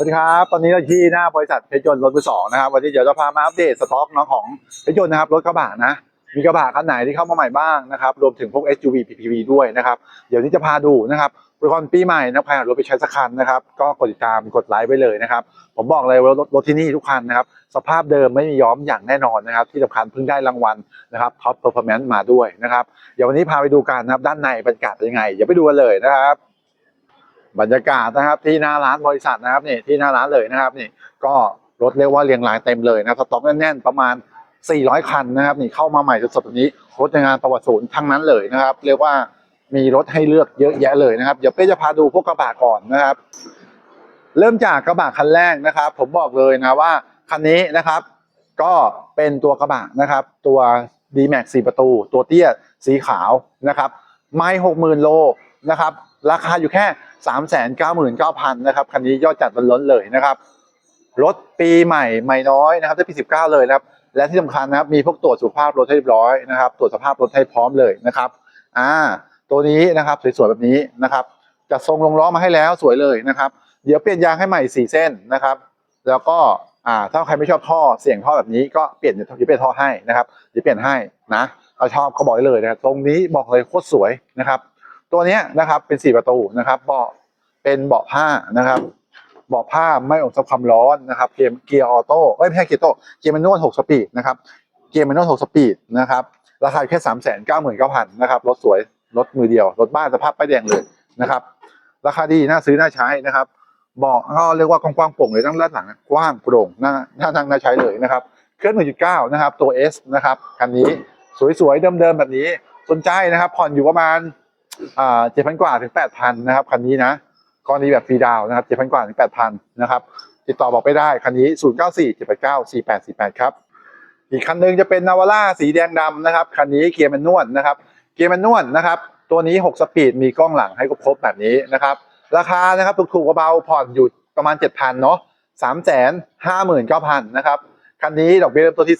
สวัสดีครับ ตอนนี้เราที่หน้าบริษัทเพชรยนต์รถมือสองนะครับวันนี้เดี๋ยวจะพามาอัปเดตสต็อกน้องของเพชรยนต์นะครับรถกระบะนะมีกระบะคันไหนที่เข้ามาใหม่บ้างนะครับรวมถึงพวก SUV PPV ด้วยนะครับเดี๋ยวนี้จะพาดูนะครับบริการปีใหม่นะใครเอารถไปใช้สักคันนะครับก็กดติดตามกดไลค์ไว้เลยนะครับผมบอกเลยว่ารถรถที่นี่ทุกคันนะครับสภาพเดิมไม่มีย้อมอย่างแน่นอนนะครับที่สำคัญเพิ่งได้รางวัลนะครับท็อปเ e อร์ฟอร์แมนซ์มาด้วยนะครับเดี๋ยววันนี้พาไปดูกันนะครับด้านในบรรยากาศเป็นยังไงเดี๋ยวไปดูกันเลยนะครับ บรรยากาศนะครับที่หน้าร้านบริษัทนะครับนี่ที่หน้าร้านเลยนะครับนี่ก็รถเรียกว่าเรียงรายเต็มเลยนะครับสต็อกแน่นๆประมาณ 400 คันนะครับนี่เข้ามาใหม่สดๆแบบนี้รถงานประวัติศูนย์ทั้งนั้นเลยนะครับ เรียกว่ามีรถให้เลือกเยอะแยะเลยนะครับเดี๋ยวเป้จะพาดูพวกกระบะก่อนนะครับ เริ่มจากกระบะคันแรกนะครับ ผมบอกเลยนะว่าคันนี้นะครับ ก็เป็นตัวกระบะนะครับ ตัว d m a x 4ประตู ตัวเตี้ยสีขาวนะครับ ไม่หกหมื่นโลนะครับ ราคาอยู่แค่ สามแสนเก้าหมื่นเก้าพันนะครับคันนี้ยอดจัดล้นเลยนะครับรถปีใหม่ใหม่น้อยนะครับได้ปีสิบเก้าเลยนะครับและที่สำคัญนะครับมีพวกตรวจสุขภาพรถให้เรียบร้อยนะครับ ตรวจสภาพรถให้พร้อมเลยนะครับอ่าตัวนี้นะครับสวยๆแบบนี้นะครับจัดทรงลงล้อมาให้แล้วสวยเลยนะครับ เดี๋ยวเปลี่ยนยางให้ใหม่สี่เส้นนะครับ แล้วก็อ่าถ้าใครไม่ชอบท่อเสียงท่อแบบนี้ก็เปลี่ยนเดี๋ยวเปลี่ยนท่อให้นะครับเดี๋ยวเปลี่ยนให้นะถ้าชอบก็บอกเลยนะครับตรงนี้บอกเลยโคตรสวยนะครับ ตัวนี้นะครับเป็นสี่ประตูนะครับเบาะเป็นเบาะผ้านะครับเบาะผ้าไม่อมซับความร้อนนะครับเกียร์เกียร์ออโต้เอ้ยไม่ใช่เกียร์โต้เกียร์แมนนวลหกสปีดนะครับเกียร์แมนนวลหกสปีดนะครับราคาแค่สามแสนเก้าหมื่นเก้าพันนะครับรถสวยรถมือเดียวรถบ้านสภาพป้ายแดงเลยนะครับ ราคาดีน่าซื้อน่าใช้นะครับเบาะก็เรียกว่ากว้างๆโปร่งเลยทั้งด้านหลังกว้างโปร่งน่าน่านั่งน่าใช้เลยนะครับเครื่อง1.9นะครับตัว S นะครับคันนี้สวยๆเดิมๆแบบนี้สนใจนะครับ ผ่อนอยู่ประมาณ อ่า7,000กว่าถึง8,000นนะครับคันนี้นะกรณีแบบฟรีดาวนะครับ7,000กว่าถึง8,000นนะครับติดต่อบอกไปได้คันนี้094 789 4848ครับอีกคันหนึงจะเป็นนาวาร่าสีแดงดำนะครับคันนี้เกียร์แมนนวลนะครับเกียร์แมนนวลนะครับตัวนี้ 6 สปีดมีกล้องหลังให้ครบแบบนี้นะครับราคานะครับถูกๆเบาๆผ่อนอยู่ประมาณ 7,000เนาะ359,000นะครับคันนี้ดอกเบี้ยเริ่มต้นที่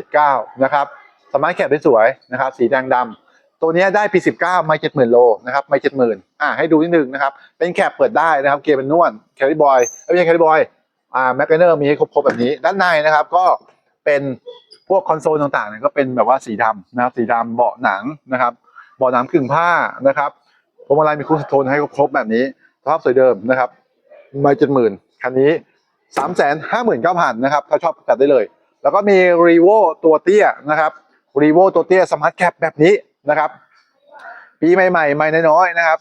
3.79นะครับสมาร์ทแคปได้สวยนะครับสีแดงดำ ตัวนี้ได้ P19 ไม่70,000โลนะครับไม่70,000อ่าให้ดูนิดนึงนะครับ เป็นแคปเปิดได้นะครับ เกียร์เป็นนวลแคริบอยไม่ใช่แคริบอยอ่าแมกเนอร์มีให้ครบๆแบบนี้ ด้านในนะครับก็เป็นพวกคอนโซลต่างๆเนี่ยก็เป็นแบบว่าสีดำนะครับสีดำเบาะหนังนะครับเบาะหนังกึ่งผ้านะครับพวงมาลัยมีคูสโทนให้ครบๆแบบนี้สภาพสวยเดิมนะครับไม่เจ็ดหมื่นคันนี้สามแสนห้าหมื่นเก้าพันนะครับถ้าชอบจัดได้เลย แล้วก็มีรีโวตัวเตี้ยนะครับรีโวตัวเตี้ยสมาร์ทแคปแบบนี้ นะครับ ปีใหม่ๆใหม่น้อยๆนะครับ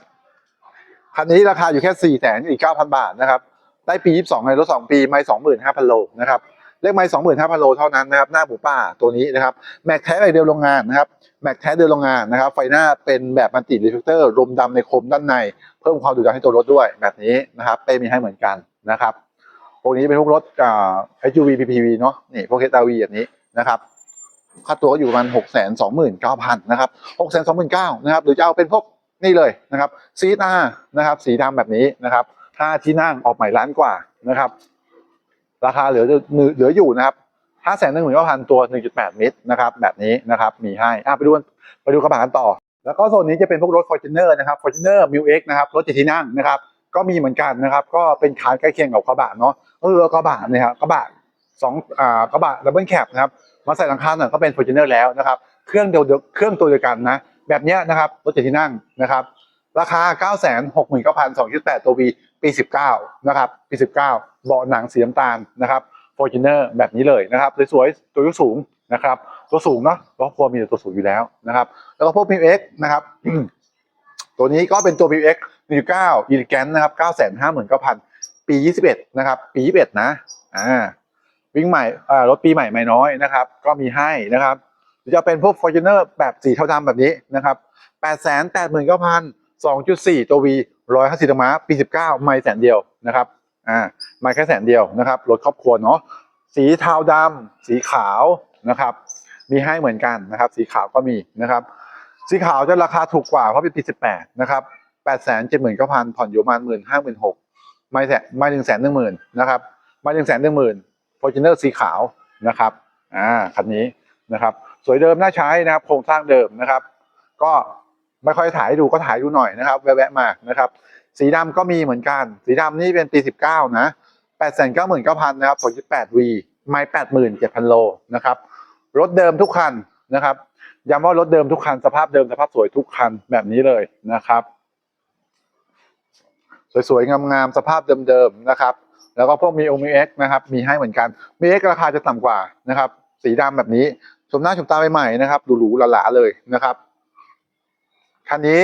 คันนี้ราคาอยู่แค่สี่แสนอีกเก้าพันบาทนะครับ ได้ปียี่สิบสองในรถสองปีไม่สองหมื่นห้าพันโลนะครับเลขไม่สองหมื่นห้าพันโลเท่านั้นนะครับหน้าหมูป่าตัวนี้นะครับแม็กแท้ไอเดียโรงงานนะครับแม็กแท้เดินโรงงานนะครับ ไฟหน้าเป็นแบบมันติรีเฟลเตอร์ลมดำในโคมด้านใน เพิ่มความดุดันให้ตัวรถด้วยแบบนี้นะครับเป้มีให้เหมือนกันนะครับพวกนี้เป็นพวกรถอ่า SUV PPV เนาะนี่พวก HRV แบบนี้นะครับ ค่าตัวก็อยู่ประมาณหกแสนสองหมื่นเก้าพันนะครับหกแสนสองหมื่นเก้านะครับหรือจะเอาเป็นพวกนี่เลยนะครับซีตานะครับสีดำแบบนี้นะครับค่าที่นั่งออกใหม่ล้านกว่านะครับ ราคาเหลือเหลืออยู่นะครับห้าแสนหนึ่งหมื่นเก้าพันตัวหนึ่งจุดแปดมตรนะครับแบบนี้นะครับมีให้อะไปดูไปดูกระบะกันต่อ แล้วก็โซนนี้จะเป็นพวกรถ Fortuner นะครับ Fortuner m i l X นะครับรถเจ็ดที่นั่งนะครับก็มีเหมือนกันนะครับ ก็เป็นคานใกล้เคียงกับกระบะเนาะก็คือกระบะเนี่ยครับกระบะสองอ่ากระบะดับเบิลแคปนะครับ มาใส่หลังคาหน่อยก็เป็น Fortuner แล้วนะครับเครื่องเดียวเครื่องตัวเดียวกันนะแบบเนี้ยนะครับรถเจ็ดที่นั่งนะครับราคา 9 6 9 9 2 8 ตัว V ปี 19 นะครับ ปี 19 เบาะหนังสีน้ำตาลนะครับ Fortuner แบบนี้เลยนะครับ สวยๆ ตัวยกสูงนะครับ ตัวสูงเนาะรถพวมีต่ตัวสูงอยู่แล้วนะครับ แล้วก็พวก m ิ x นะครับ ตัวนี้ก็เป็นตัว m ิ x 1.9 e l e g a n t นะครับ 959,000 ปี 21 นะครับ ปี 21 นะ อ่า วิ่งใหม่อ่ารถปีใหม่ไม่น้อยนะครับ ก็มีให้นะครับหรือจะเป็นพวก Fortuner แบบสีเทาดำแบบนี้นะครับ889,000 2.4 ตัว V 150ม้าปี 19 ไม่แสนเดียวนะครับอ่าไม่แค่แสนเดียวนะครับรถครอบครัวเนาะสีเทาดำสีขาวนะครับ มีให้เหมือนกันนะครับ สีขาวก็มีนะครับ สีขาวจะราคาถูกกว่าเพราะเป็นปี 18 นะครับ8 7 9 0 0 0ผ่อนอยู่ประมาณหมื่นห้าหมื่นหกไม่แสนไม่ถึงแสนหนึ่งหมื่นนะครับไม่ถึงแสนหนึ่งหมื่น ฟอร์จูเนอร์สีขาวนะครับอ่าคันนี้นะครับ สวยเดิมน่าใช้นะครับ โครงสร้างเดิมนะครับ ก็ไม่ค่อยถ่ายดูก็ถ่ายดูหน่อยนะครับแวะๆมานะครับ สีดำก็มีเหมือนกัน สีดำนี่เป็นปี19นะ899,000นเก้าพันนะครับ2.8 V ไม่87,000โลนะครับ รถเดิมทุกคันนะครับย้ำว่ารถเดิมทุกคันสภาพเดิมสภาพสวยทุกคันแบบนี้เลยนะครับ สวยๆงามๆสภาพเดิมๆนะครับ แล้วก็พวกมี o m เอ็กนะครับมีให้เหมือนกันมีเอ็กราคาจะต่ำกว่านะครับสีดำแบบนี้ชมหน้าชมตาใหม่ๆนะครับหรูๆหลาๆเลยนะครับคันนี้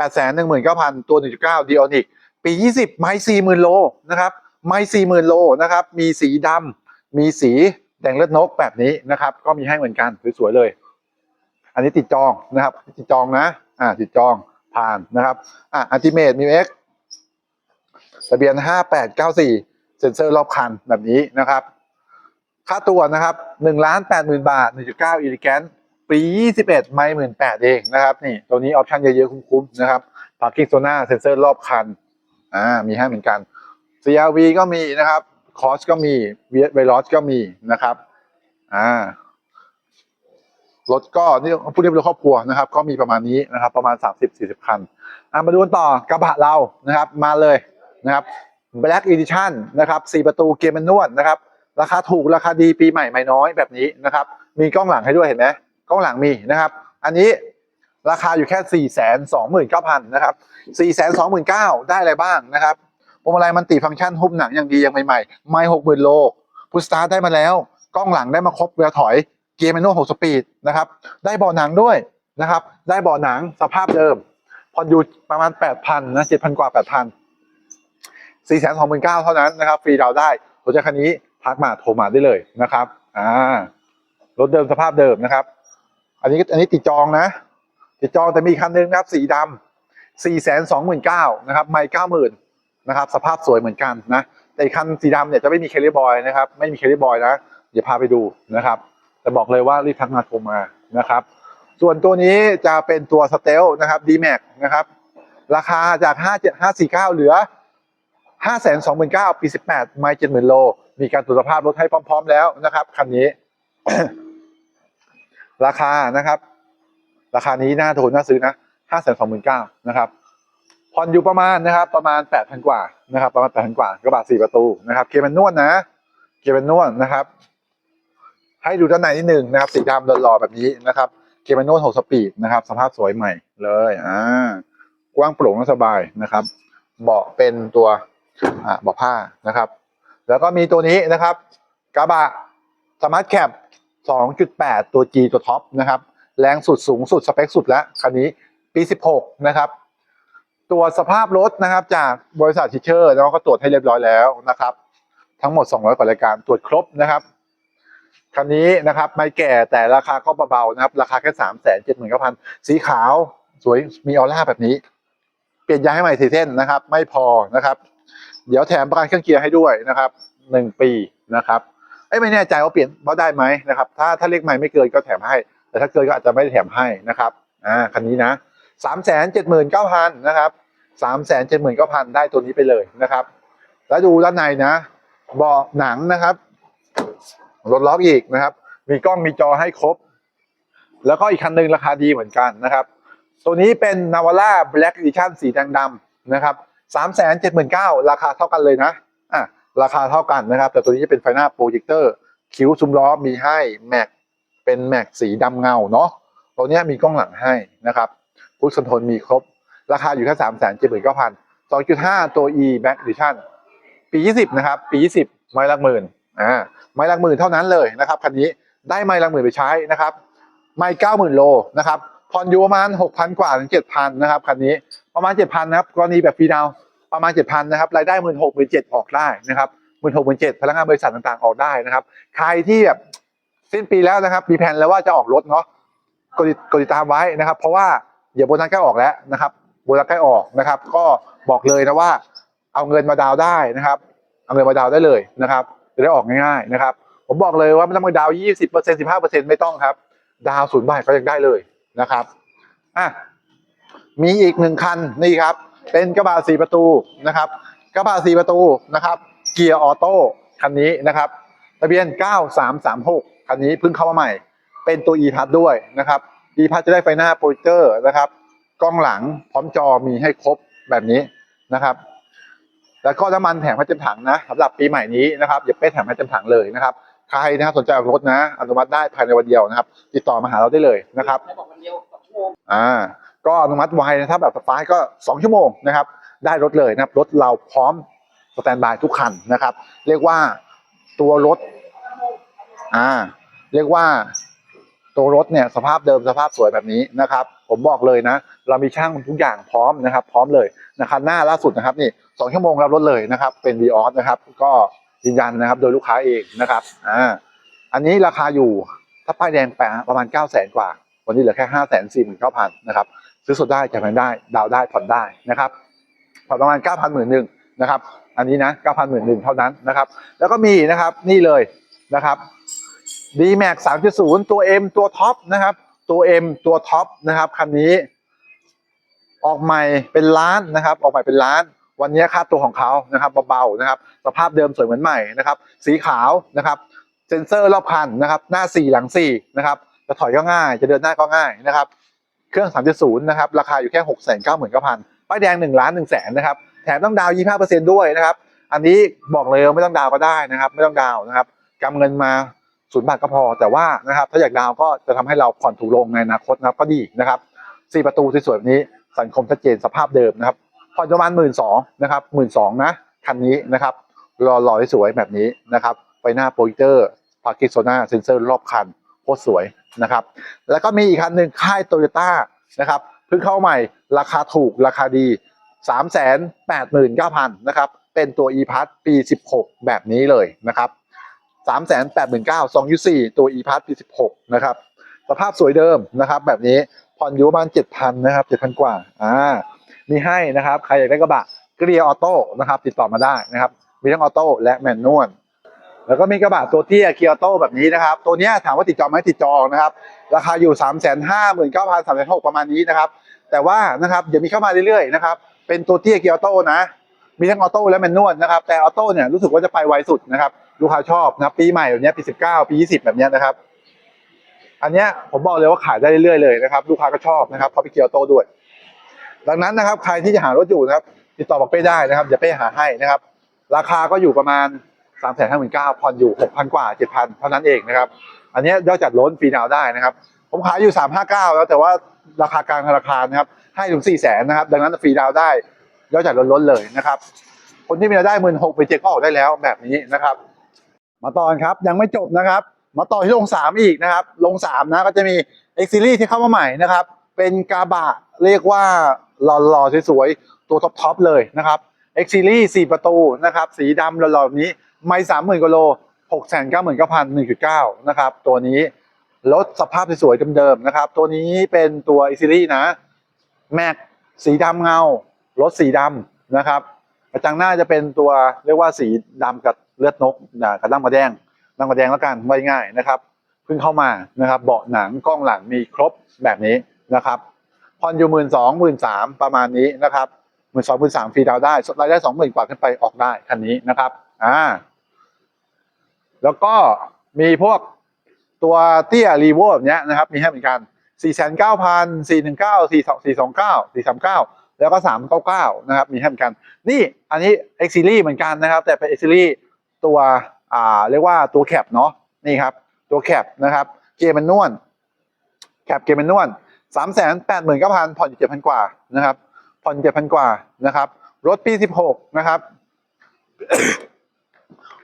8 1 9 0 0 0ตัว1.9 d ีออนิกปี20ไม้40,000โลนะครับไม้40,000โลนะครับมีสีดำมีสีแดงเลือดนกแบบนี้นะครับ ก็มีให้เหมือนกันสวยๆเลย อันนี้ติดจองนะครับ ติดจองนะ อ่าติดจองผ่านนะครับอะอัลติเมทมีเอ็ก ทะเบียน 5894 เซ็นเซอร์รอบคันแบบนี้นะครับ ค่าตัวนะครับ1ล้าน80,000 บาท 1.9 e l e g a n t ปี 21 ไม่18,000เองนะครับ นี่ตัวนี้ออปชั่นเยอะๆ คุ้มๆ นะครับ Parking Zona เซ็นเซอร์รอบคัน อ่า มีให้เหมือนกัน CRV ก็มีนะครับ c o s ก็มี v e l o s ก็มีนะครับ อ่ารถก็นี่ผู้เรียบร้อยครอบครัวนะครับ ก็มีประมาณนี้นะครับ ประมาณ 30-40 คัน อ่ามาดูกันต่อกระบะเรานะครับ มาเลย นะครับ Black Edition นะครับ4ประตูเกียร์แมนนวลนะครับ ราคาถูกราคาดีปีใหม่ไม่น้อยแบบนี้นะครับ มีกล้องหลังให้ด้วยเห็นไหมกล้องหลังมีนะครับ อันนี้ราคาอยู่แค่ 4 2 9 0 0 0นะครับ4 2 9 0 0 0ได้อะไรบ้างนะครับพวงมาลัยมันติฟังก์ชันหุ้มหนังอย่างดีอย่างใหม่ๆ ไม่หกหมื่นโลพุชสตาร์ได้มาแล้ว กล้องหลังได้มาครบเวลาถอย เกียร์แมนนวล6สปีดนะครับ ได้เบาะหนังด้วยนะครับ ได้เบาะหนังสภาพเดิมผ่อนอยู่ประมาณ 8,000นะ7,000 กว่า 8,000 4 2 9 0 0 0เท่านั้นนะครับฟรีดาวได้สนใจคันนี้ทักมาโทรมาได้เลยนะครับอ่ารถเดิมสภาพเดิมนะครับ อันนี้อันนี้ติดจองนะ ติดจองแต่มีคันหนึงนะครับ สีดำ4 2 9 0 0 0นเก้านะครับ ไม่90,000นนะครับ สภาพสวยเหมือนกันนะ แต่คันสีดำเนี่ยจะไม่มีเคลลี่บอยนะครับ ไม่มีเคลลี่บอยนะ เดี๋ยวพาไปดูนะครับ แต่บอกเลยว่ารีบทักมาโทรมานะครับ ส่วนตัวนี้จะเป็นตัวสเตลนะครับ D-Max นะครับ ราคาจาก57 549เหลือ 5 2 9 0 0 0ปี18ไม่70,000โล มีการตรวจสภาพรถให้พร้อม ๆ แล้วนะครับคันนี้ ราคานะครับ ราคานี้น่าโทนน่าซื้อนะ5 2 9 0 0 0นะครับผ่อนอยู่ประมาณนะครับ ประมาณ8,000กว่านะครับ ประมาณ8,000กว่ากระบะ4ประตูนะครับ เกียร์แมนนวลนะ เกียร์แมนนวลนะครับ ให้ดูด้านในนิดหนึ่งนะครับ สีดำหล่อๆแบบนี้นะครับ เกียร์แมนนวล6สปีดนะครับ สภาพสวยใหม่เลยอ่ากว้างโปร่งและสบายนะครับ เบาะเป็นตัว บาะผ้านะครับ แล้วก็มีตัวนี้นะครับกระบะสมาร์ทแคป2.8 ตัว G ตัวท็อปนะครับ แรงสุดสูงสุด สเปคสุดแล้วคันนี้ปี 16 นะครับตัวจสภาพรถนะครับ จากบริษัททิเชอร์แล้วก็ตรวจให้เรียบร้อยแล้วนะครับ ทั้งหมด 200 กว่ารายการตรวจครบนะครับคันนี้นะครับไม่แก่แต่ราคาก็เบาๆนะครับ ราคาแค่สามแสนเจ็ดหมื่นเก้าพันสีขาวสวยมีออร่าแบบนี้ เปลี่ยนยางให้ใหม่สีเส้นนะครับ ไม่พอนะครับ เดี๋ยวแถมประกันเครื่องเกียร์ให้ด้วยนะครับหนึ่งปีนะครับเอ้ไม่แน่ใจว่าเปลี่ยนว่าได้ไหมนะครับ ถ้าถ้าเลขใหม่ไม่เกินก็แถมให้ แต่ถ้าเกินก็อาจจะไม่ได้แถมให้นะครับอ่าคันนี้นะสามแสนเจ็ดหมื่นเก้าพันนะครับสามแสนเจ็ดหมื่นเก้าพันได้ตัวนี้ไปเลยนะครับ แล้วดูด้านในนะเบาะหนังนะครับรถล็อกอีกนะครับ มีกล้องมีจอให้ครบ แล้วก็อีกคันหนึ่งราคาดีเหมือนกันนะครับ ตัวนี้เป็น Navara Black Edition สีแดงดำนะครับ สามแสนเจ็ดหมื่นเก้าราคาเท่ากันเลยนะอะราคาเท่ากันนะครับ แต่ตัวนี้จะเป็นไฟหน้าโปรเจคเตอร์คิ้วซุ้มล้อมีให้แม็กเป็นแม็กสีดำเงาเนาะตัวนี้มีกล้องหลังให้นะครับพุทคอนโทรลมีครบ ราคาอยู่แค่สามแสนเจ็ดหมื่นเก้าพันสองจุดห้าตัว e back Edition ปียี่สิบนะครับ ปียี่สิบไม้ละหมื่นอ่าไม้ละหมื่นเท่านั้นเลยนะครับคันนี้ได้ไม้ละหมื่นไปใช้นะครับ ไม่เก้าหมื่นโลนะครับผ่อนอยู่ประมาณหกพันกว่าถึงเจ็ดพันนะครับคันนี้ ประมาณเจ็ดพันนะครับกรณีแบบฟรีดาวประมาณเจ็ดพันนะครับรายได้หมื่นหกหมื่นเจ็ดออกได้นะครับหมื่นหกหมื่นเจ็ดพนักงานบริษัทต่างๆออกได้นะครับ ใครที่แบบสิ้นปีแล้วนะครับ มีแผนแล้วว่าจะออกรถเนาะกดติดกดติดตามไว้นะครับ เพราะว่าเดี๋ยวโบนัสใกล้ออกแล้วนะครับโบนัสใกล้ออกนะครับ ก็บอกเลยนะว่าเอาเงินมาดาวได้นะครับ เอาเงินมาดาวได้เลยนะครับ จะได้ออกง่ายๆนะครับ ผมบอกเลยว่าไม่ต้องมาดาวยี่สิบเปอร์เซ็นต์สิบห้าเปอร์เซ็นต์ไม่ต้องครับ ดาวศูนย์บาทก็ยังได้เลยนะครับอะ มีอีกหนึ่งคันนี่ครับ เป็นกระบะสี่ประตูนะครับ กระบะสี่ประตูนะครับ เกียร์ออโต้คันนี้นะครับทะเบียน 9336 คันนี้เพิ่งเข้ามาใหม่ เป็นตัว e p a s ด้วยนะครับ e p a s จะได้ไฟหน้าโปรเจคเตอร์นะครับ กล้องหลังพร้อมจอมีให้ครบแบบนี้นะครับ แล้วก็น้ำมันแถมให้เต็มถังนะสำหรับปีใหม่นี้นะครับอย่าเป้แถมให้เต็มถังเลยนะครับใครนะครับสนใจออกรถนะอนุมัติได้ภายในวันเดียวนะครับ ติดต่อมาหาเราได้เลยนะครับให้บอกวันเดียวสองชั่วโมงอ่า ก็อนุมัติไวนะถ้าแบบไฟล์ก็ 2 ชั่วโมงนะครับ ได้รถเลยนะครับ รถเราพร้อมสแตนบายทุกคันนะครับ เรียกว่าตัวรถ อ่า เรียกว่าตัวรถเนี่ยสภาพเดิมสภาพสวยแบบนี้นะครับ ผมบอกเลยนะ เรามีช่างทุกอย่างพร้อมนะครับ พร้อมเลยนะครับหน้าล่าสุดนะครับนี่สองชั่วโมงรับรถเลยนะครับ เป็น v ีออสนะครับ ก็ยืนยันนะครับ โดยลูกค้าเองนะครับอ่าอันนี้ราคาอยู่ถ้าป้ายแดงแปะประมาณ9 0 0 0 0 0 กว่า วันนี้เหลือแค่ห้าแสนสี่หมื่นเก้าพันนะครับ ซื้อสดได้จ่ายแพงได้ ดาวได้ผ่อนได้นะครับผ่อนประมาณเก้าพันหมื่นหนึ่งนะครับ อันนี้นะเก้าพันหมื่นหนึ่งเท่านั้นนะครับ แล้วก็มีนะครับนี่เลยนะครับ d m a x 3.0ตัว M ตัวท็อปนะครับ ตัว M ตัวท็อปนะครับคันนี้ออกใหม่เป็นล้านนะครับ ออกใหม่เป็นล้าน วันนี้ค่าตัวของเขานะครับเบาๆนะครับ สภาพเดิมสวยเหมือนใหม่นะครับ สีขาวนะครับ เซ็นเซอร์รอบคันนะครับ หน้า4หลัง4นะครับจะถอยก็ง่าย จะเดินหน้าก็ง่ายนะครับ เครื่อง 3.0 นะครับ ราคาอยู่แค่6 9 9 0 0 0ป้ายแดง 1 ล้าน1แสนนะครับ แถมต้องดาวน์25%ด้วยนะครับ อันนี้บอกเลยว่าไม่ต้องดาวก็ได้นะครับ ไม่ต้องดาวนะครับกำเงินมาศูนย์บาทก็พอ แต่ว่านะครับถ้าอยากดาวก็จะทำให้เราผ่อนถูกลงในอนาคตนะครับก็ดีนะครับ4ประตูสวยๆแบบนี้สังคมชัดเจนสภาพเดิมนะครับผ่อนประมาณหมื่นสองนะครับหมื่นสองนะคันนี้นะครับรอรอสวยแบบนี้นะครับไฟหน้าโปรเจคเตอร์พาร์กิโซนาเซนเซอร์รอบคัน ตรสวยนะครับ แล้วก็มีอีกคันหนึ่งค่ายโตโยต้านะครับเพิ่งเข้าใหม่ราคาถูกราคาดี 3 8 9 0 0 0นะครับเป็นตัว e-Pass ปี 16 แบบนี้เลยนะครับ3 8 9 0 0 2 U4 ตัว e p a s ปี 16 นะครับ สภาพสวยเดิมนะครับ แบบนี้ผ่อนอยู่ประมาณ 7,000 นะครับ 7,000 กว่าอ่ามีให้นะครับ ใครอยากได้กระบะเกลียออโต้นะครับ ติดต่อมาได้นะครับ มีทั้งออโต้และแมนนวล แล้วก็มีกระบะตัวเตี้ยเกียร์ออโต้แบบนี้นะครับ ตัวนี้ถามว่าติดจองไหมติดจองนะครับ ราคาอยู่ 3 5 9 3 6 0 0ประมาณนี้นะครับ แต่ว่านะครับเดี๋ยวมีเข้ามาเรื่อยๆนะครับ เป็นตัวเตี้ยเกียร์ออโต้นะ มีทั้งออโต้และแมนนวลนะครับ แต่ออโต้เนี่ยรู้สึกว่าจะไปไวสุดนะครับลูกค้าชอบนะครับ ปีใหม่แบบนี้ปี 19 ปี 20 แบบนี้นะครับ อันเนี้ยผมบอกเลยว่าขายได้เรื่อยๆเลยนะครับ ลูกค้าก็ชอบนะครับเพราะเป็นเกียร์ออโต้ด้วย ดังนั้นนะครับใครที่จะหารถอยู่นะครับ ติดต่อบอกเป้ได้นะครับเดี๋ยวเป้หาให้นะครับ ราคาก็อยู่ประมาณ 3ามแสนห้าหมื่นเก้าผ่อนอยู่หกพันกว่าเจ็ดพันเท่านั้นเองนะครับ อันนี้ยอดจัดล้นฟรีดาวได้นะครับ ผมขายอยู่สามห้าเก้าแล้วแต่ว่าราคากลางธนาคารนะครับ ให้ถึงสี่แสนนะครับ ดังนั้นฟรีดาวได้ยอดจัดล้นล้นเลยนะครับ คนที่มีรายได้หมื่นหกไปเจ็ดก็ออกได้แล้วแบบนี้นะครับ มาต่อนครับยังไม่จบนะครับ มาต่อที่ลงสามอีกนะครับ ลงสามนะก็จะมี X Series ที่เข้ามาใหม่นะครับ เป็นกาบะเรียกว่าหล่อๆสวยๆตัวท็อปๆเลยนะครับ X Series สี่ประตูนะครับ สีดำหล่อๆแบบนี้ ไม่สามหมื่นกิโลหกแสนเก้าหมื่นเก้าพันหนึ่งจุดเก้านะครับ ตัวนี้รถสภาพสวยๆเดิมๆนะครับ ตัวนี้เป็นตัว X Series นะ แม็กสีดำเงารถสีดำนะครับกระจังหน้าจะเป็นตัวเรียกว่าสีดำกับเลือดนกนะกับดำกระแดงดำกระแดงแล้วกันไว้ง่ายนะครับเพิ่งเข้ามานะครับเบาะหนังกล้องหลังมีครบแบบนี้นะครับผ่อนอยู่หมื่นสองหมื่นสามประมาณนี้นะครับหมื่นสองหมื่นสามฟรีดาวได้รายได้สองหมื่นกว่าขึ้นไปออกได้คันนี้นะครับอ่า แล้วก็มีพวกตัวเตี้ยรีโวแบบเนี้ยนะครับ มีให้เหมือนกันสี่แสนเก้าพันสี่หนึ่งเก้าสี่สองสี่สองเก้าสี่สามเก้าแล้วก็สามเก้าเก้านะครับ มีให้เหมือนกัน นี่อันนี้ X Series เหมือนกันนะครับ แต่เป็น X Series ตัวอ่าเรียกว่าตัวแคปเนาะนี่ครับ ตัวแคปนะครับ เกียร์มันนวลแคปเกียร์มันนวลสามแสนแปดหมื่นเก้าพันผ่อนอยู่เจ็ดพันกว่านะครับ ผ่อนเจ็ดพันกว่านะครับ รถปีสิบหกนะครับ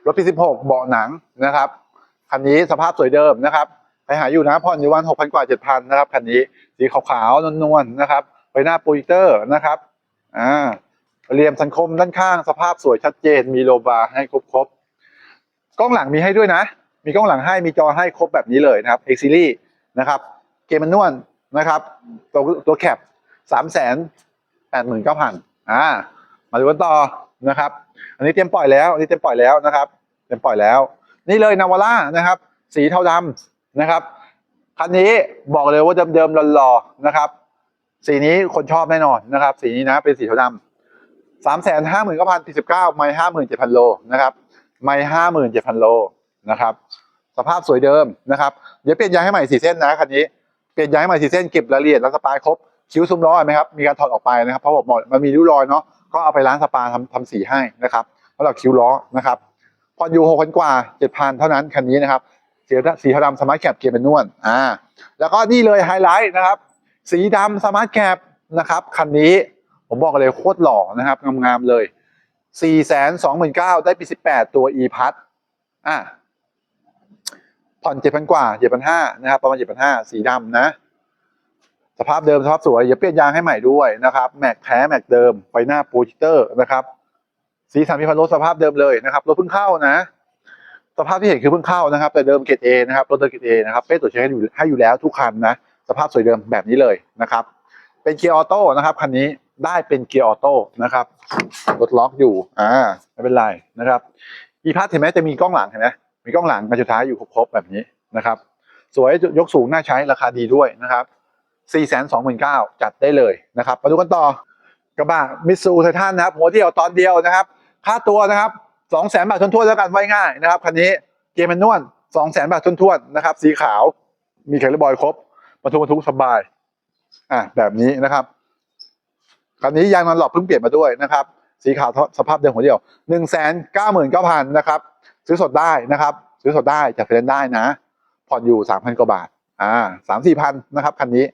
รถปีสิบหกเบาะหนังนะครับคันนี้สภาพสวยเดิมนะครับไปหาอยู่นะผ่อนอยู่วันหกพันกว่าเจ็ดพันนะครับคันนี้สีขาวๆนวลๆนะครับไปหน้าโปรเจคเตอร์นะครับอ่าเหลี่ยมสังคมด้านข้างสภาพสวยชัดเจน มีโลบาร์ให้ครบๆกล้องหลังมีให้ด้วยนะ มีกล้องหลังให้มีจอให้ครบแบบนี้เลยนะครับ X Series นะครับเกมมันนวลนะครับตัวตัวแคปสามแสนแปดหมื่นเก้าพันอ่ามาดูกันต่อนะครับ อันนี้เตรียมปล่อยแล้วอันนี้เตรียมปล่อยแล้วนะครับ เตรียมปล่อยแล้ว นี่เลยนาวาร่านะครับ สีเทาดำนะครับคันนี้บอกเลยว่าเดิมๆหล่อๆนะครับ สีนี้คนชอบแน่นอนนะครับ สีนี้นะเป็นสีเทาดำสามแสนห้าหมื่นเก้าพันสี่สิบเก้าไม่ห้าหมื่นเจ็ดพันโลนะครับไม่ห้าหมื่นเจ็ดพันโลนะครับ สภาพสวยเดิมนะครับ เดี๋ยวเปลี่ยนยางให้ใหม่สี่เส้นนะคันนี้เปลี่ยนยางให้ใหม่สี่เส้นเก็บรายละเอียดแล้วสปายครบคิ้วซุ้มล้อเห็นไหมครับมีการถอดออกไปนะครับเพราะบอกมันมีริ้วรอยเนาะ ก็เอาไปร้านสปาทำทำสีให้นะครับสำหรับคิ้วล้อนะครับผ่อนอยู่หกพันกว่าเจ็ดพันเท่านั้นคันนี้นะครับสีสีดำสมาร์ทแคปเกียร์เป็นนวลอ่าแล้วก็นี่เลยไฮไลท์นะครับ สีดำสมาร์ทแคปนะครับคันนี้ผมบอกเลยโคตรหล่อนะครับงามๆเลย4 2 9 0 0 0ได้ปี 18 ตัว e p a s อ่าผ่อน7,000 กว่า7,500นะครับประมาณ7,500สีดำนะ สภาพเดิมสภาพสวยอย่าเปลี่ยนยางให้ใหม่ด้วยนะครับแม็กแท้แม็กเดิมไฟหน้าโปรเจคเตอร์นะครับ สีสันพิพันธ์รถสภาพเดิมเลยนะครับรถเพิ่งเข้านะ สภาพที่เห็นคือเพิ่งเข้านะครับ แต่เดิมเกรดเอนะครับรถเดิมเกรดเอนะครับเป้ตรวจเช็คให้อยู่ให้อยู่แล้วทุกคันนะ สภาพสวยเดิมแบบนี้เลยนะครับ เป็นเกียร์ออโต้นะครับคันนี้ได้เป็นเกียร์ออโต้นะครับรถล็อกอยู่อ่าไม่เป็นไรนะครับอีพัทเห็นไหมจะมีกล้องหลังเห็นไหมมีกล้องหลังกันสุดท้ายอยู่ครบๆแบบนี้นะครับ สวยยกสูงน่าใช้ราคาดีด้วยนะครับ 4 2 9 0 0 0 จัดได้เลยนะครับมาดูกันต่อกระบะมิตซูไททันนะครับหัวเดียวตอนเดียวนะครับ ค่าตัวนะครับ2 0 0 0 0 0 บาททวนๆแล้วกันไว้ง่ายนะครับคันนี้เกียร์แมนนวล2 0 0 0 0 0 บาททวนๆนะครับ สีขาวมีแคลิบอยครบบรรทุกบรรทุกสบายอะแบบนี้นะครับคันนี้ยางนอนหลอบเพิ่งเปลี่ยนมาด้วยนะครับ สีขาวสภาพเดิมหัวเดียว1 9 9 0 0 0นะครับ ซื้อสดได้นะครับ ซื้อสดได้จากเฟรนได้นะ ผ่อนอยู่3,000กว่าบาท อ่าสามสี่พันนะครับคันนี้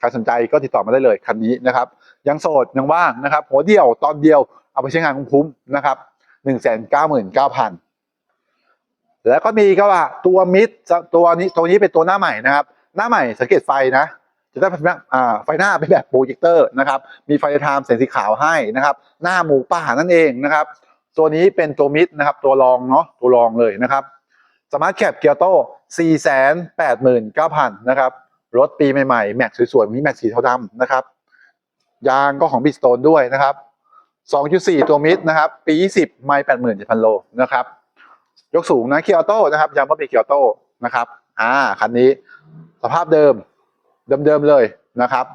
ใครสนใจก็ติดต่อมาได้เลยคันนี้นะครับ ยังโสดยังว่างนะครับ หัวเดียวตอนเดียวเอาไปใช้งานคุ้มๆนะครับ1 9 9 9 0 0 0แล้วก็มีก็ว่าตัวมิดตัวนี้ตัวนี้เป็นตัวหน้าใหม่นะครับ หน้าใหม่สังเกตไฟนะ จะได้เป็นแบบอ่าไฟหน้าเป็นแบบโปรเจคเตอร์นะครับ มีไฟไทม์แสงสีขาวให้นะครับ หน้าหมูป่านั่นเองนะครับ ตัวนี้เป็นตัวมิดนะครับ ตัวรองเนาะตัวรองเลยนะครับสมาร์ทแคปเกียร์โต้489,000 นะครับ รถปีใหม่ๆ แม็กสวยๆมีแม็กสีเทาดำนะครับ ยางก็ของบิสโตนด้วยนะครับ 2.4 ตัวมิดนะครับ ปี 20 ไม่ 87,000 โลนะครับ ยกสูงนะเกียร์โต้นะครับย้ำว่าเป็นเกียร์โต้นะครับ อ่า คันนี้สภาพเดิม เดิมๆเลยนะครับ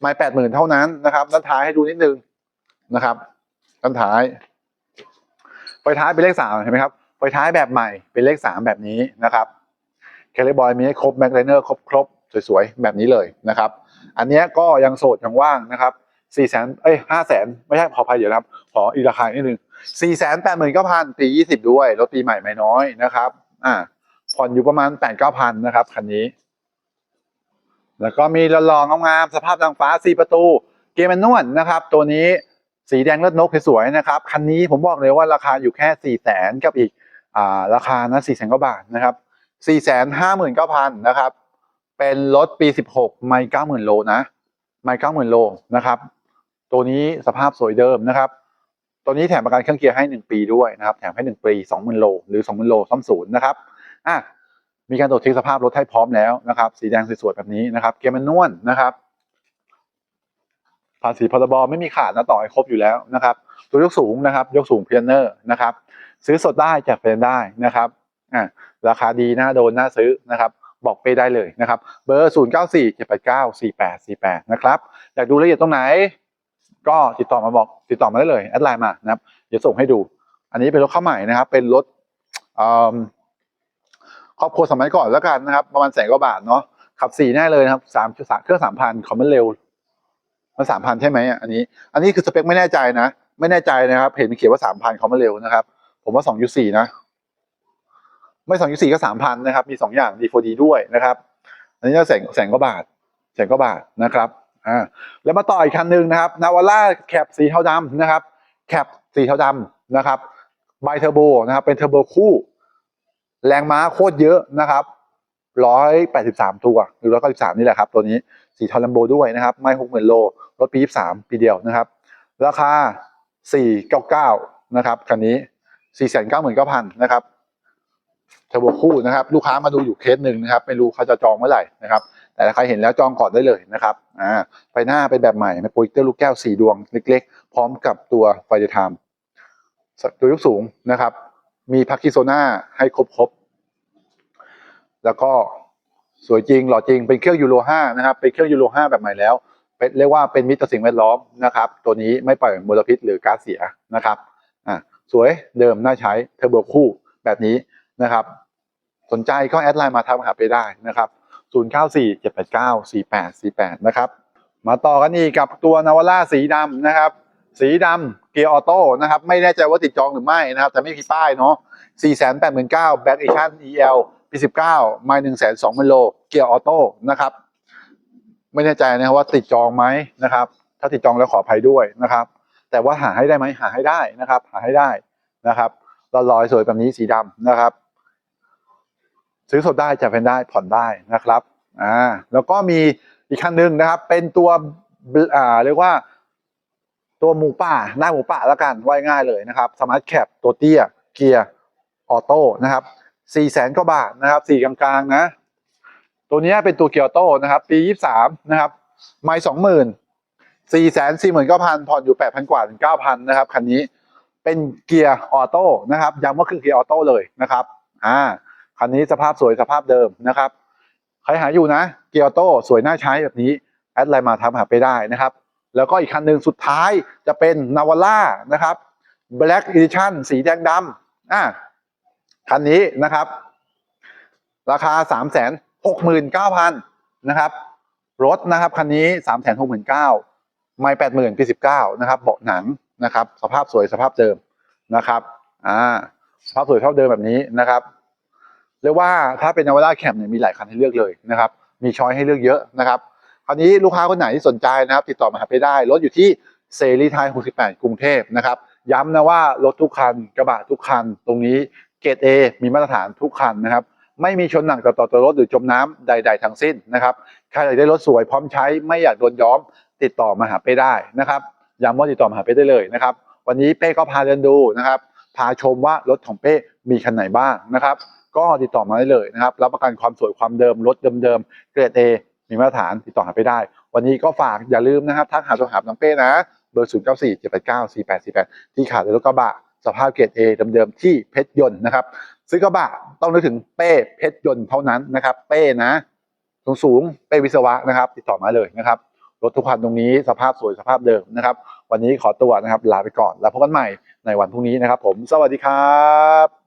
ไม่80,000 เท่านั้นนะครับ ด้านท้ายให้ดูนิดนึงนะครับ ด้านท้าย ไฟท้ายเป็นเลขสามเห็นไหมครับ ไฟท้ายแบบใหม่เป็นเลขสามแบบนี้นะครับ แคลิบอยมีให้ครบ แม็กไลเนอร์ครบครบ สวยๆ แบบนี้เลยนะครับ อันนี้ก็ยังโสดยังว่างนะครับสี่แสนเอ้ยห้าแสนไม่ใช่ขออภัยเดี๋ยวนะครับ ขออีกราคานิดนึงสี่แสนแปดหมื่นเก้าพันปียี่สิบด้วยรถปีใหม่ไม่น้อยนะครับอ่าผ่อนอยู่ประมาณแปดเก้าพันนะครับคันนี้ แล้วก็มีละลองงามๆสภาพทางฟ้าสี่ประตู เกมแมนนวลนะครับ ตัวนี้สีแดงเลือดนกสวยๆนะครับ คันนี้ผมบอกเลยว่าราคาอยู่แค่สี่แสนกับอีกอ่าราคานะสี่แสนกว่าบาทนะครับสี่แสนห้าหมื่นเก้าพันนะครับ เป็นรถปีสิบหกไม่เก้าหมื่นโลนะ ไม่เก้าหมื่นโลนะครับ ตัวนี้สภาพสวยเดิมนะครับ ตัวนี้แถมประกันเครื่องเกียร์ให้หนึ่งปีด้วยนะครับ แถมให้หนึ่งปีสองหมื่นโล หรือสองหมื่นโลซ่อมศูนย์นะครับ อะ มีการตรวจเช็คสภาพรถให้พร้อมแล้วนะครับ สีแดงสวยๆแบบนี้นะครับ เกียร์มันนวลนะครับภาษีพรบไม่มีขาดนะต่อให้ครบอยู่แล้วนะครับ ตัวยกสูงนะครับ ยกสูงเพียเนอร์นะครับ ซื้อสดได้แจกเฟรนได้นะครับอ่าราคาดีน่าโดนน่าซื้อนะครับ บอกเป้ได้เลยนะครับ เบอร์ 0 9 4 7 8 9 4 8 4 8 นะครับ อยากดูรายละเอียดตรงไหน ก็ติดต่อมาบอกติดต่อมาได้เลยแอดไลน์มานะครับ เดี๋ยวส่งให้ดู อันนี้เป็นรถเข้าใหม่นะครับ เป็นรถครอบครัวสมัยก่อนแล้วกันนะครับ ประมาณแสนกว่าบาทเนาะขับสี่แน่เลยนะครับสามเครื่องสามพันคอมมันเร็วมันสามพันใช่ไหมอะอันนี้ อันนี้คือสเปคไม่แน่ใจนะ ไม่แน่ใจนะครับ เห็นเขียนว่าสามพันคอมมันเร็วนะครับ ผมว่าสองยูสี่นะ ไม่สองยูสี่ก็สามพันนะครับ มีสองอย่างดีโฟดีด้วยนะครับ อันนี้ก็แสนแสนกว่าบาทแสนกว่าบาทนะครับอ่าแล้วมาต่ออีกคันหนึ่งนะครับนาวาร่าแคปสีเทาดำนะครับแคปสีเทาดำนะครับไบเทอร์โบนะครับ เป็นเทอร์โบคู่ แรงม้าโคตรเยอะนะครับร้อยแปดสิบสามตัวหรือร้อยเก้าสิบสามนี่แหละครับ ตัวนี้สีเทาลัมโบด้วยนะครับ ไม่หกหมื่นโลรถปียี่สามปีเดียวนะครับ ราคาสี่เก้าเก้านะครับคันนี้สี่แสนเก้าหมื่นเก้าพันนะครับ เทอร์โบคู่นะครับ ลูกค้ามาดูอยู่เคสหนึ่งนะครับ ไม่รู้เขาจะจองเมื่อไหร่นะครับ แต่ถ้าใครเห็นแล้วจองก่อนได้เลยนะครับอ่าไฟหน้าเป็นแบบใหม่เป็นโปรเจคเตอร์ลูกแก้วสีดวงเล็ก ๆ พร้อมกับตัวไฟเดย์ไทม์ตัวยกสูงนะครับ มีพักคิโซน่าให้ครบๆแล้วก็สวยจริงหล่อจริงเป็นเครื่องยูโร5นะครับเป็นเครื่องยูโร5แบบใหม่แล้วเป็นเรียกว่าเป็นมิตรต่อสิ่งแวดล้อมนะครับ ตัวนี้ไม่ปล่อยมลพิษหรือก๊าซเสียนะครับอ่าสวยเดิมน่าใช้เทอร์โบคู่แบบนี้ นะครับ สนใจก็แอดไลน์มาทักมาหาไปได้นะครับ 094 789 4848 นะครับ มาต่อกันอีกกับตัวนาวาร่าสีดำนะครับ สีดำเกียร์ออโต้นะครับ ไม่แน่ใจว่าติดจองหรือไม่นะครับ แต่ไม่มีป้ายเนาะ4 8 9 0 0 0 Back Edition EL P19 ไมล์1 2 0 0 0โล เกียร์ออโต้นะครับ ไม่แน่ใจนะครับว่าติดจองไหมนะครับ ถ้าติดจองแล้วขออภัยด้วยนะครับ แต่ว่าหาให้ได้ไหมหาให้ได้นะครับ หาให้ได้นะครับลอยสวยแบบนี้สีดำนะครับ ซื้อสดได้จ่ายเป็นได้ผ่อนได้นะครับอ่าแล้วก็มีอีกคันหนึ่งนะครับ เป็นตัวอ่าเรียกว่าตัวหมูป่าหน้าหมูป่าแล้วกันว่ายง่ายเลยนะครับสมาร์ทแคปตัวเตี้ยเกียร์ออโต้นะครับสี่แสนกว่าบาทนะครับสี่กลางๆนะ ตัวนี้เป็นตัวเกียร์ออโต้นะครับปียี่สามนะครับไม่สองหมื่นสี่แสนสี่หมื่นเก้าพันผ่อนอยู่แปดพันกว่าถึงเก้าพันนะครับคันนี้เป็นเกียร์ออโต้นะครับย้ำว่าคือเกียร์ออโต้เลยนะครับอ่า คันนี้สภาพสวยสภาพเดิมนะครับ ใครหาอยู่นะ เกียร์โต้สวยน่าใช้แบบนี้ แอดไลน์มาทำหาไปได้นะครับ แล้วก็อีกคันหนึ่งสุดท้ายจะเป็นนาวาร่านะครับ Black Edition สีแดงดำอะคันนี้นะครับ ราคา 3 6 9 0 0 0นะครับ รถนะครับคันนี้ 3 6 9 0 0 0ไม่80,000ปี19นะครับ เบาะหนังนะครับ สภาพสวยสภาพเดิมนะครับ อ่า สภาพสวยสภาพเดิมแบบนี้นะครับ เรียกว่าถ้าเป็นนาวาร่าแคมเนี่ยมีหลายคันให้เลือกเลยนะครับมีช้อยให้เลือกเยอะนะครับคราวนี้ลูกค้าคนไหนที่สนใจนะครับ ติดต่อมาหาไปได้รถอยู่ที่เซรีไทย68 กรุงเทพนะครับย้ำนะว่ารถทุกคันกระบะทุกคัน ตรงนี้เกรด A มีมาตรฐานทุกคันนะครับไม่มีชนหนักต่อต่อตัวรถหรือจมน้ำใด ๆทั้งสิ้นนะครับใครอยากได้รถสวยพร้อมใช้ไม่อยากโดนย้อมติดต่อมาหาไปได้นะครับย้ำว่าติดต่อมาหาไปได้เลยนะครับ วันนี้เป้ก็พาเดินดูนะครับ พาชมว่ารถของเป้มีคันไหนบ้างนะครับ ก็ติดต่อมาได้เลยนะครับ รับประกันความสวยความเดิมรถเดิมๆเกรด A มีมาตรฐานติดต่อหาไปได้ วันนี้ก็ฝากอย่าลืมนะครับทักหาตัวหาน้องเป้นะเบอร์ 0 9 4 7 8 9 4 8 4 8 ที่ขาดรถกระบะสภาพเกรด A เดิมๆที่เพชรยนต์นะครับ ซื้อกระบะต้องนึกถึงเป้เพชรยนต์เท่านั้นนะครับ เป้นะสูงสูงเป้วิศวะนะครับ ติดต่อมาเลยนะครับรถทุกคันตรงนี้สภาพสวยสภาพเดิมนะครับ วันนี้ขอตัวนะครับลาไปก่อนแล้วพบกันใหม่ในวันพรุ่งนี้นะครับ ผมสวัสดีครับ